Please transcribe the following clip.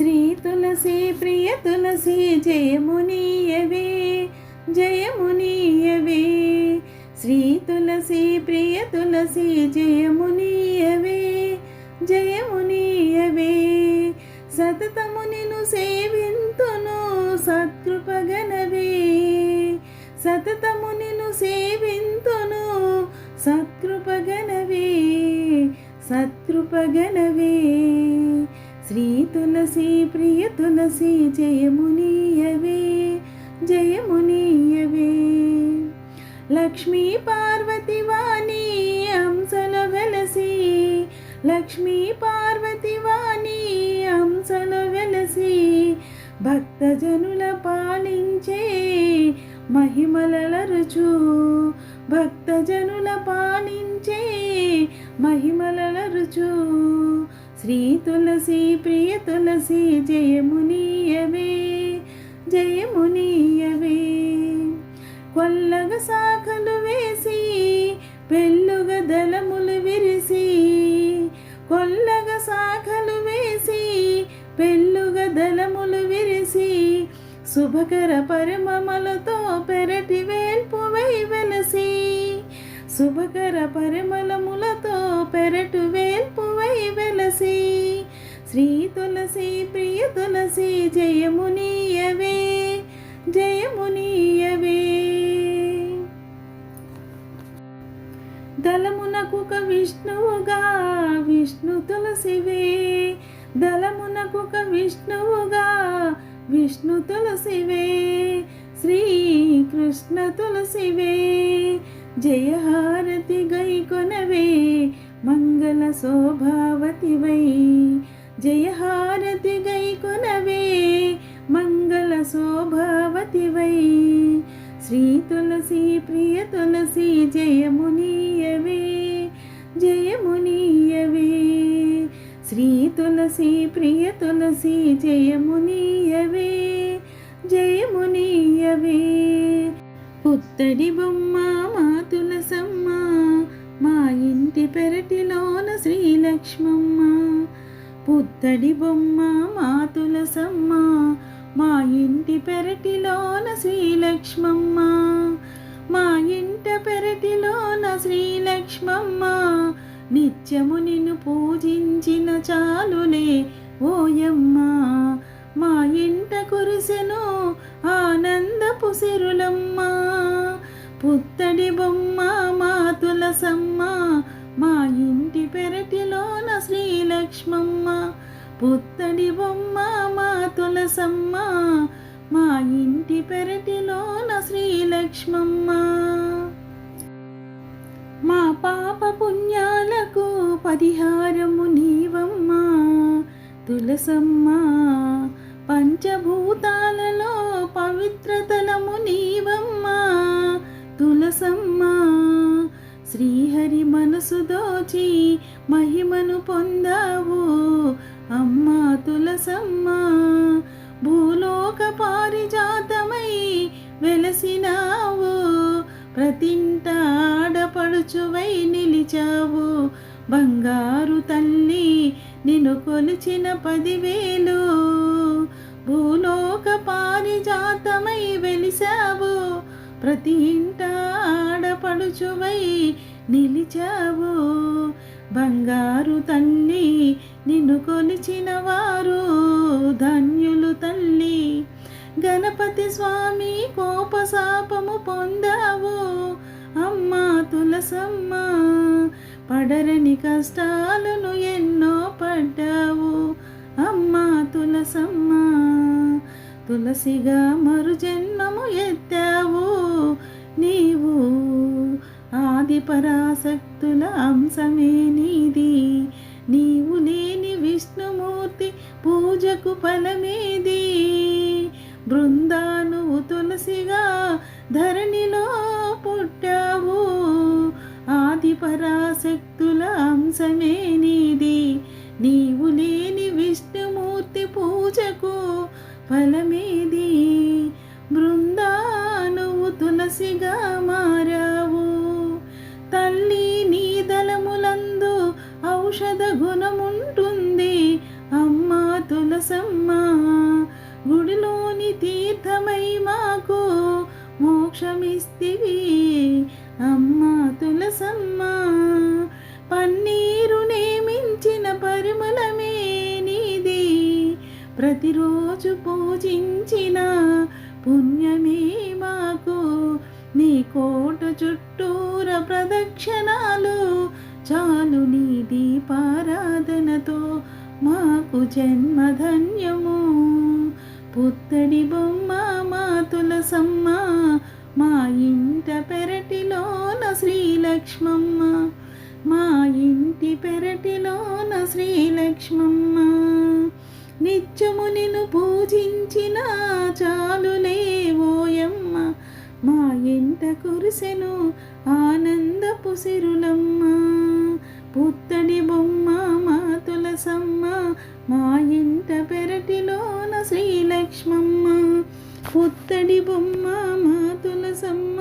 శ్రీ తులసి ప్రియ తులసి జయమునీయవే జయమునీయవే. శ్రీ తులసి ప్రియ తులసి జయమునీయవే జయమునీయవే. సతతము నిను సేవింతును సత్కృపగనవే సతతము నిను సేవింతును సత్కృపగనవే సత్కృపగనవే తులసి ప్రియ తులసి జయమునీయవే జయమునీయవే. లక్ష్మీ పార్వతి వాణి అంశల వెలసి లక్ష్మీ పార్వతి వాణి అంశల వెలసి భక్తజనుల పాలించే మహిమలరుచు భక్తజనుల పాలించే మహిమలరుచు శ్రీ తులసి ప్రియ తులసి జయమునీయవే జయమునీయవే. కొల్లగ శాఖలు వేసి పెళ్ళుగ దళములు విరిసి కొల్లగ శాఖలు వేసి పెళ్ళుగ దళములు విరిసి శుభకర పరిమమలతో పెరటి వేల్పు వెలసి శుభకర పరిమళము శ్రీ తులసి ప్రియ తులసి జయమునీయవే జయమునీయవే దళమునకుక విష్ణువుగా విష్ణు తులసివే. దళమునకుక విష్ణువుగా విష్ణు తులసివే. శ్రీకృష్ణ తులసివే జయహారతి గైకొనవే మంగళ శోభావతివై. జయహారతి గైకునవే మంగళ శోభావతి వై. శ్రీ తులసి ప్రియ తులసి జయమునీయవే జయమునీయవే. శ్రీ తులసి ప్రియ తులసి జయమునీయవే జయమునీయవే. పుత్తడి బొమ్మ మా తులసమ్మ మా ఇంటి పెరటిలోన శ్రీలక్ష్మమ్మ పుత్తడి బొమ్మ మా తులసమ్మ మా ఇంటి పెరటిలోన శ్రీలక్ష్మమ్మ మా ఇంట పెరటిలోన శ్రీలక్ష్మమ్మ నిత్యము నిన్ను పూజించిన చాలులే ఓయమ్మ మా ఇంట కురిసెను ఆనందపు సిరులమ్మ పుత్తడి బొమ్మ మా తులసమ్మ పుత్తడి బొమ్మ మా తులసమ్మ మా ఇంటి పెరటిలోన శ్రీలక్ష్మమ్మ మా పాప పుణ్యాలకు పరిహారము నీవమ్మ తులసమ్మ. పంచభూతాలలో పవిత్రతలము నీవమ్మ తులసమ్మ. శ్రీహరి మనసు దోచి మహిమను పొందావు తింట ఆడపడుచువై నిలిచావు. బంగారు తల్లి నిన్ను కొలిచిన పదివేలు. భూలోక పారిజాతమై వెలిసావు ప్రతి ఇంట ఆడపడుచువై నిలిచావు. బంగారు తల్లి నిన్ను కొలిచిన వారు ధన్యులు తల్లి. గణపతి స్వామి కోపశాపము పొందావు. అమ్మా తులసమ్మ పడరని కష్టాలను ఎన్నో పడ్డావు. అమ్మా తులసమ్మ తులసిగా మరు జన్మము ఎత్తావు. నీవు ఆది పరాశక్తుల అంశమే నీది. నీవు లేని విష్ణుమూర్తి పూజకు ఫల పరాశక్తుల అంశమే నీది. నీవు లేని విష్ణుమూర్తి పూజకు ఫలమేది? బృందానువు తులసిగా మారావు. తల్లి నీ దళములందు ఔషధ గుణముంటుంది. అమ్మా తులసమ్మ గుడిలోని తీర్థమై మాకు మోక్షమిస్తే తులసమ్మ పన్నీరునే మించిన పరిమళమే నీది. ప్రతిరోజు పూజించిన పుణ్యమే మాకు. నీ కోట చుట్టూర ప్రదక్షిణాలు చాలు నీ దీపారాధనతో మాకు జన్మధన్యము. పుత్తడి బొమ్మ మా తులసమ్మ మా ఇంట పెరటిలోన శ్రీలక్ష్మమ్మ మా ఇంటి పెరటిలోన శ్రీలక్ష్మమ్మ నిత్యము నిన్ను పూజించిన చాలులేవోయమ్మ మా ఇంట కురిసెను ఆనందపు సిరులమ్మ. పుత్తడి బొమ్మ మా తులసమ్మ. మా ఇంట పెరటిలోన శ్రీలక్ష్మమ్మ పుత్తడి బొమ్మ మా తులసమ్మ